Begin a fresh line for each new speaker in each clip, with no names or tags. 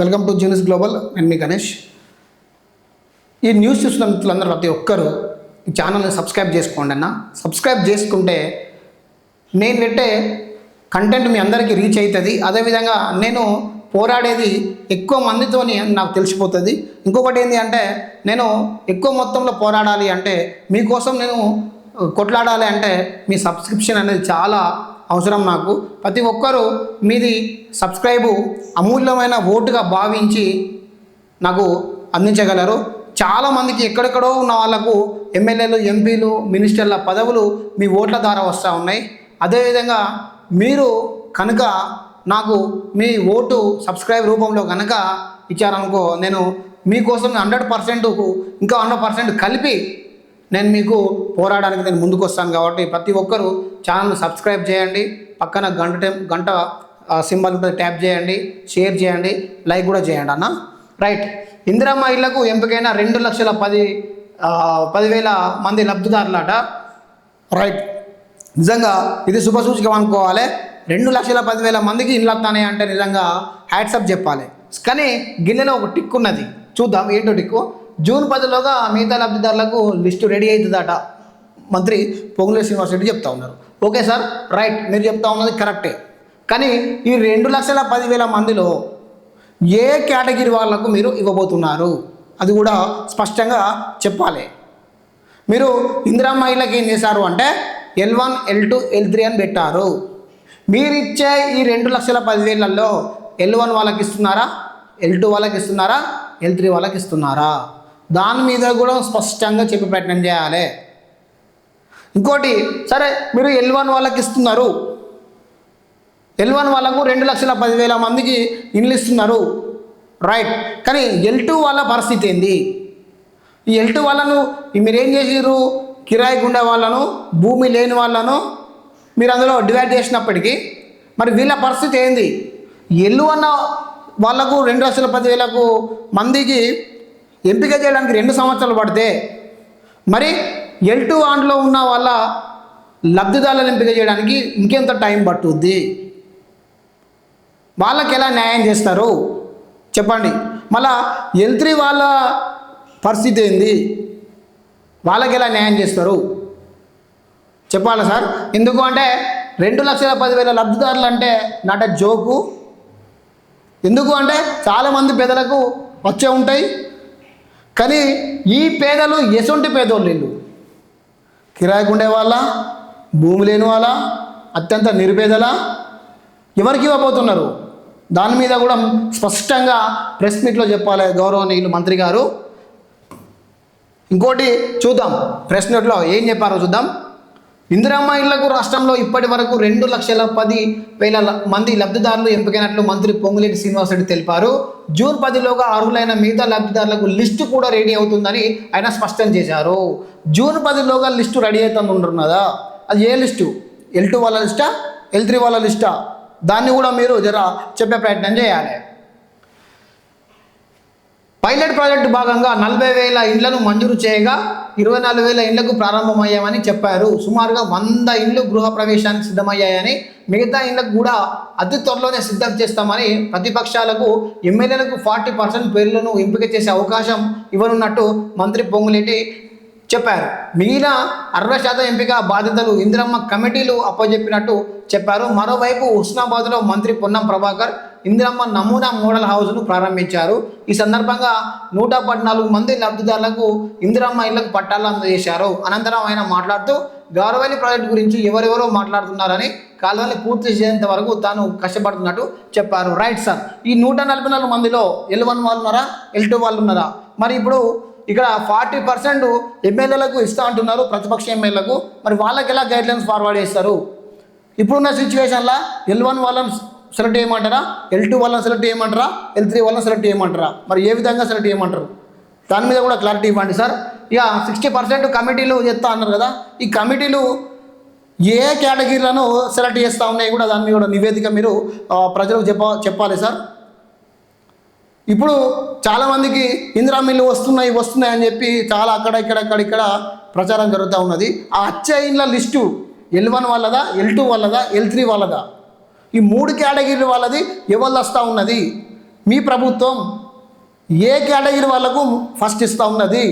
Welcome to జీనిస్ global నేను మీ గణేష్. ఈ news చూసిన మిత్రులందరూ ప్రతి ఒక్కరూ ఈ ఛానల్ని సబ్స్క్రైబ్ చేసుకోండి అన్న. సబ్స్క్రైబ్ చేసుకుంటే నేను పెట్టే కంటెంట్ మీ అందరికీ రీచ్ అవుతుంది అదేవిధంగా నేను పోరాడేది ఎక్కువ మందితోని అని నాకు తెలిసిపోతుంది. ఇంకొకటి ఏంటి అంటే నేను ఎక్కువ మొత్తంలో పోరాడాలి అంటే మీకోసం నేను కొట్లాడాలి అంటే మీ సబ్స్క్రిప్షన్ అనేది చాలా అవసరం నాకు. ప్రతి ఒక్కరూ మీది సబ్స్క్రైబు అమూల్యమైన ఓటుగా భావించి నాకు అందించగలరు. చాలామందికి ఎక్కడెక్కడో ఉన్న వాళ్ళకు ఎమ్మెల్యేలు ఎంపీలు మినిస్టర్ల పదవులు మీ ఓట్ల ద్వారా వస్తూ ఉన్నాయి. అదేవిధంగా మీరు కనుక నాకు మీ ఓటు సబ్స్క్రైబ్ రూపంలో కనుక ఇచ్చారనుకో నేను మీకోసం హండ్రెడ్ పర్సెంట్ ఇంకా హండ్రెడ్ పర్సెంట్ కలిపి నేను మీకు పోరాడడానికి నేను ముందుకు వస్తాను కాబట్టి ప్రతి ఒక్కరూ ఛానల్ సబ్స్క్రైబ్ చేయండి. పక్కన గంట టైం గంట సింబల్ ఉంటుంది ట్యాప్ చేయండి షేర్ చేయండి లైక్ కూడా చేయండి అన్న. రైట్. ఇందిరమ్మ ఇళ్ళకు ఎంపికైన రెండు లక్షల పది పదివేల మంది లబ్ధిదారులట. రైట్. నిజంగా ఇది శుభసూచకం అనుకోవాలి. రెండు లక్షల పదివేల మందికి ఇల్లు వస్తానే అంటే నిజంగా హ్యాట్సప్ చెప్పాలి. కానీ గిన్నెలో ఒక టిక్ ఉన్నది. చూద్దాం ఏంటో టిక్కు? జూన్ పదిలోగా మిగతా లబ్ధిదారులకు లిస్టు రెడీ అవుతుందట మంత్రి పొంగులే శ్రీనివాస్ రెడ్డి చెప్తా ఉన్నారు. ఓకే సార్ రైట్ మీరు చెప్తా ఉన్నది కరెక్టే. కానీ ఈ రెండు లక్షల పదివేల మందిలో ఏ కేటగిరీ వాళ్ళకు మీరు ఇవ్వబోతున్నారు? అది కూడా స్పష్టంగా చెప్పాలి. మీరు ఇందిరా మహిళకి ఏం చేశారు అంటే L one L two L three అని పెట్టారు. మీరు ఇచ్చే ఈ రెండు లక్షల పదివేలలో ఎల్ వన్ వాళ్ళకి ఇస్తున్నారా? ఎల్ టూ వాళ్ళకి ఇస్తున్నారా? ఎల్ త్రీ వాళ్ళకి ఇస్తున్నారా? దాని మీద కూడా స్పష్టంగా చెప్పి ప్రయత్నం చేయాలి. ఇంకోటి సరే మీరు ఎల్ వన్ వాళ్ళకి ఇస్తున్నారు. ఎల్ వన్ వాళ్ళకు రెండు లక్షల పదివేల మందికి ఇండ్లు ఇస్తున్నారు. రైట్ కానీ ఎల్ టూ వాళ్ళ పరిస్థితి ఏంది? ఈ ఎల్ టూ వాళ్ళను మీరు ఏం చేసిర్రు? కిరాయి గుండె వాళ్ళను భూమి లేని వాళ్ళను మీరు అందులో డివైడ్ చేసినప్పటికీ మరి వీళ్ళ పరిస్థితి ఏంది? ఎల్లు అన్న వాళ్ళకు రెండు లక్షల పదివేలకు మందికి ఎంపిక చేయడానికి రెండు సంవత్సరాలు పడితే మరి ఎల్ టూ ఆన్లో ఉన్న వాళ్ళ లబ్ధిదారులను ఎంపిక చేయడానికి ఇంకెంత టైం పట్టుద్ది? వాళ్ళకి ఎలా న్యాయం చేస్తారు? చెప్పండి. మళ్ళా ఎల్ త్రీ వాళ్ళ పరిస్థితి ఏంది? వాళ్ళకి ఎలా న్యాయం చేస్తారు? చెప్పాలా సార్? ఎందుకు అంటే రెండు లక్షల పదివేల లబ్ధిదారులు అంటే నాట జోకు. ఎందుకు అంటే చాలామంది పేదలకు వచ్చే ఉంటాయి కానీ ఈ పేదలు ఎసుంటి పేదోళ్ళు వీళ్ళు కిరాయికి ఉండే వాళ్ళ భూమి లేని వాళ్ళ అత్యంత నిరుపేదల ఎవరికి ఇవ్వబోతున్నారు? దాని మీద కూడా స్పష్టంగా ప్రెస్ మీట్లో చెప్పాలి గౌరవనీయులు మంత్రి గారు. ఇంకోటి చూద్దాం ప్రెస్ మీట్లో ఏం చెప్పారో చూద్దాం. ఇందిరమ్మ ఇళ్ళకు రాష్ట్రంలో ఇప్పటి వరకు రెండు లక్షల పది వేల మంది లబ్ధిదారులు ఎంపికైనట్లు మంత్రి పొంగులేటి శ్రీనివాసరెడ్డి తెలిపారు. జూన్ పదిలోగా అర్హులైన మిగతా లబ్ధిదారులకు లిస్టు కూడా రెడీ అవుతుందని ఆయన స్పష్టం చేశారు. జూన్ పదిలోగా లిస్టు రెడీ అవుతుంది ఉంటున్నదా అది ఏ లిస్టు? ఎల్ టూ వాళ్ళ లిస్టా? ఎల్ త్రీ వాళ్ళ లిస్టా? దాన్ని కూడా మీరు జర చెప్పే ప్రయత్నం చేయాలి. పైలట్ ప్రాజెక్టు భాగంగా నలభై వేల ఇండ్లను మంజూరు చేయగా ఇరవై నాలుగు వేల ఇండ్లకు ప్రారంభమయ్యామని చెప్పారు. సుమారుగా వంద ఇండ్లు గృహ ప్రవేశానికి సిద్ధమయ్యాయని మిగతా ఇండ్లకు కూడా అతి త్వరలోనే సిద్ధం చేస్తామని ప్రతిపక్షాలకు ఎమ్మెల్యేలకు ఫార్టీ పర్సెంట్ పేర్లను ఎంపిక చేసే అవకాశం ఇవ్వనున్నట్టు మంత్రి పొంగులేటి చెప్పారు. మిగిలిన అరవై శాతం ఎంపిక బాధ్యతలు ఇందిరమ్మ కమిటీలు అప్పజెప్పినట్టు చెప్పారు. మరోవైపు హుస్నాబాద్లో మంత్రి పొన్నం ప్రభాకర్ ఇందిరమ్మ నమూనా మోడల్ హౌస్ను ప్రారంభించారు. ఈ సందర్భంగా నూట పద్నాలుగు మంది లబ్ధిదారులకు ఇందిరమ్మ ఇళ్ళకు పట్టాలు అందజేశారు. అనంతరం ఆయన మాట్లాడుతూ గౌరవల్లి ప్రాజెక్టు గురించి ఎవరెవరో మాట్లాడుతున్నారని కాలువల్ని పూర్తి చేసేంత వరకు తాను కష్టపడుతున్నట్టు చెప్పారు. Right sir. ఈ నూట నలభై నాలుగు మందిలో ఎల్ వన్ వాళ్ళు ఉన్నారా? ఎల్ టూ వాళ్ళు ఉన్నారా? మరి ఇప్పుడు ఇక్కడ ఫార్టీ పర్సెంట్ ఎమ్మెల్యేలకు ఇస్తా అంటున్నారు ప్రతిపక్ష ఎమ్మెల్యేలకు. మరి వాళ్ళకి ఎలా గైడ్లైన్స్ ఫార్వర్డ్ చేస్తారు? ఇప్పుడున్న సిచ్యువేషన్లో ఎల్ వన్ వాళ్ళని సెలెక్ట్ చేయమంటారా? ఎల్ టూ వల్ల సెలెక్ట్ చేయమంటారా? ఎల్ త్రీ వల్ల సెలెక్ట్ చేయమంటారా? మరి ఏ విధంగా సెలెక్ట్ చేయమంటారు? దాని మీద కూడా క్లారిటీ ఇవ్వండి సార్. ఇక సిక్స్టీ పర్సెంట్ కమిటీలు చేస్తా అన్నారు కదా ఈ కమిటీలు ఏ కేటగిరీలను సెలెక్ట్ చేస్తూ ఉన్నాయి కూడా దాని మీద కూడా నివేదిక మీరు ప్రజలకు చెప్ప చెప్పాలి సార్. ఇప్పుడు చాలామందికి ఇందిరా మిల్లు వస్తున్నాయి వస్తున్నాయి అని చెప్పి చాలా అక్కడ ఇక్కడ అక్కడ ఇక్కడ ప్రచారం జరుగుతూ ఉన్నది. ఆ అచ్చే ఇండ్ల లిస్టు ఎల్ వన్ వాళ్ళదా ఎల్ టూ వాళ్ళదా ఎల్ త్రీ వాళ్ళదా? ఈ మూడు కేటగిరీల వాళ్ళది ఎవరు వస్తూ ఉన్నది? మీ ప్రభుత్వం ఏ కేటగిరీ వాళ్ళకు ఫస్ట్ ఇస్తూ ఉన్నది?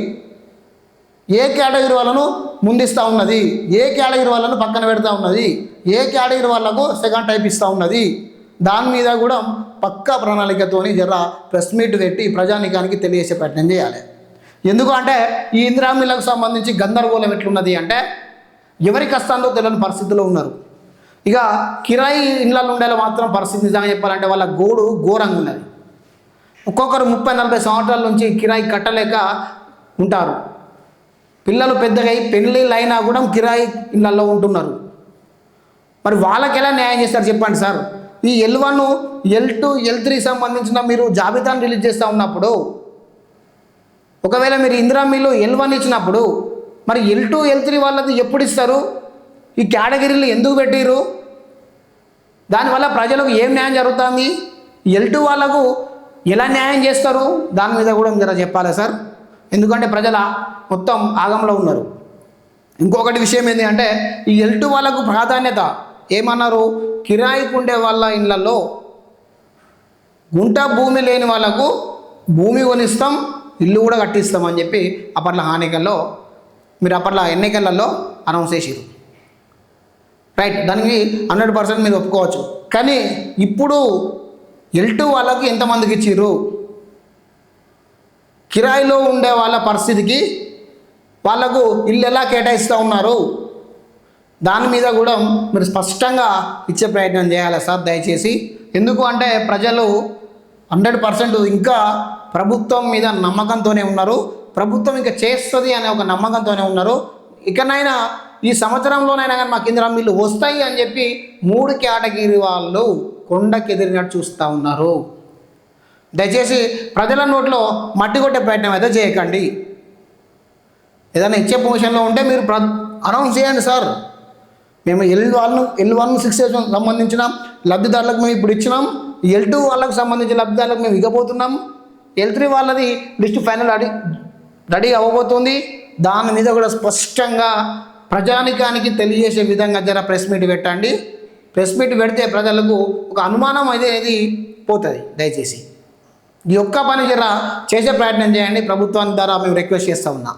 ఏ కేటగిరీ వాళ్ళను ముందిస్తూ ఉన్నది? ఏ కేటగిరీ వాళ్ళను పక్కన పెడతా ఉన్నది? ఏ కేటగిరీ వాళ్ళకు సెకండ్ టైప్ ఇస్తూ ఉన్నది? దాని మీద కూడా పక్కా ప్రణాళికతోని జర ప్రెస్ మీట్ పెట్టి ప్రజానికానికి తెలియజేసే ప్రయత్నం చేయాలి. ఎందుకు అంటే ఈ ఇందిరామిల్లకు సంబంధించి గందరగోళం ఎట్లున్నది అంటే ఎవరికి వస్తుందో తెలియని పరిస్థితిలో ఉన్నారు. ఇక కిరాయి ఇండ్లలో ఉండేలా మాత్రం పరిస్థితి నిజంగా చెప్పాలంటే వాళ్ళ గోడు ఘోరంగా ఉన్నది. ఒక్కొక్కరు ముప్పై నలభై సంవత్సరాల నుంచి కిరాయి కట్టలేక ఉంటారు. పిల్లలు పెద్దగా పెళ్ళిళ్ళు అయినా కూడా కిరాయి ఇళ్ళల్లో ఉంటున్నారు. మరి వాళ్ళకి ఎలా న్యాయం చేస్తారు చెప్పండి సార్? ఈ L one L two L three సంబంధించిన మీరు జాబితాను రిలీజ్ చేస్తూ ఉన్నప్పుడు ఒకవేళ మీరు ఇందిరా మీలో ఎల్ వన్ ఇచ్చినప్పుడు మరి ఎల్ టూ ఎల్ త్రీ వాళ్ళది ఎప్పుడు ఇస్తారు? ఈ కేటగిరీలు ఎందుకు పెట్టిరు దానివల్ల ప్రజలకు ఏం న్యాయం జరుగుతుంది? ఎల్ టూ వాళ్ళకు ఎలా న్యాయం చేస్తారు? దాని మీద కూడా జర చెప్పాలి సార్? ఎందుకంటే ప్రజల మొత్తం ఆగంలో ఉన్నారు. ఇంకొకటి విషయం ఏంటి అంటే ఈ ఎల్టు వాళ్ళకు ప్రాధాన్యత ఏమన్నారు? కిరాయికి ఉండే వాళ్ళ ఇళ్ళలో గుంట భూమి లేని వాళ్ళకు భూమి కొనిస్తాం ఇల్లు కూడా కట్టిస్తాం అని చెప్పి అప్పట్లో హానికల్లో మీరు అప్పట్లో ఎన్నికలలో అనౌన్స్ చేసిరు రైట్ దానికి హండ్రెడ్ పర్సెంట్ మీరు ఒప్పుకోవచ్చు. కానీ ఇప్పుడు ఎల్ టూ వాళ్ళకి ఎంతమందికి ఇచ్చిర్రు? కిరాయిలో ఉండే వాళ్ళ పరిస్థితికి వాళ్ళకు ఇల్లు ఎలా కేటాయిస్తూ ఉన్నారు? దాని మీద కూడా మీరు స్పష్టంగా ఇచ్చే ప్రయత్నం చేయాలి సార్ దయచేసి? ఎందుకు అంటే ప్రజలు హండ్రెడ్ పర్సెంట్ ఇంకా ప్రభుత్వం మీద నమ్మకంతోనే ఉన్నారు. ప్రభుత్వం ఇంకా చేస్తుంది అనే ఒక నమ్మకంతోనే ఉన్నారు. ఇకనైనా ఈ సంవత్సరంలోనైనా కానీ మాకు ఇందిరా మిల్లు వస్తాయి అని చెప్పి మూడు కేటగిరీ వాళ్ళు కొండకెదిరినట్టు చూస్తూ ఉన్నారు. దయచేసి ప్రజల నోట్లో మట్టి కొట్టే ప్రయత్నం అయితే చేయకండి. ఏదైనా ఇచ్చే పొజిషన్లో ఉంటే మీరు ప్ర అనౌన్స్ చేయండి సార్ మేము L one L one six సంబంధించిన లబ్ధిదారులకు మేము ఇప్పుడు ఇచ్చినాం. ఎల్ టూ వాళ్ళకు సంబంధించిన లబ్ధిదారులకు మేము ఇవ్వబోతున్నాం. ఎల్ త్రీ వాళ్ళది లిస్ట్ ఫైనల్ రెడీ రెడీ అవ్వబోతుంది. దాని మీద కూడా స్పష్టంగా ప్రజానికానికి తెలియజేసే విధంగా జర ప్రెస్ మీట్ పెట్టండి. ప్రెస్ మీట్ పెడితే ప్రజలకు ఒక అనుమానం అనేది పోతుంది దయచేసి. ఈ ఒక్క పని జర చేసే ప్రయత్నం చేయండి. ప్రభుత్వాన్ని ద్వారా మేము రిక్వెస్ట్ చేస్తూ ఉన్నాం.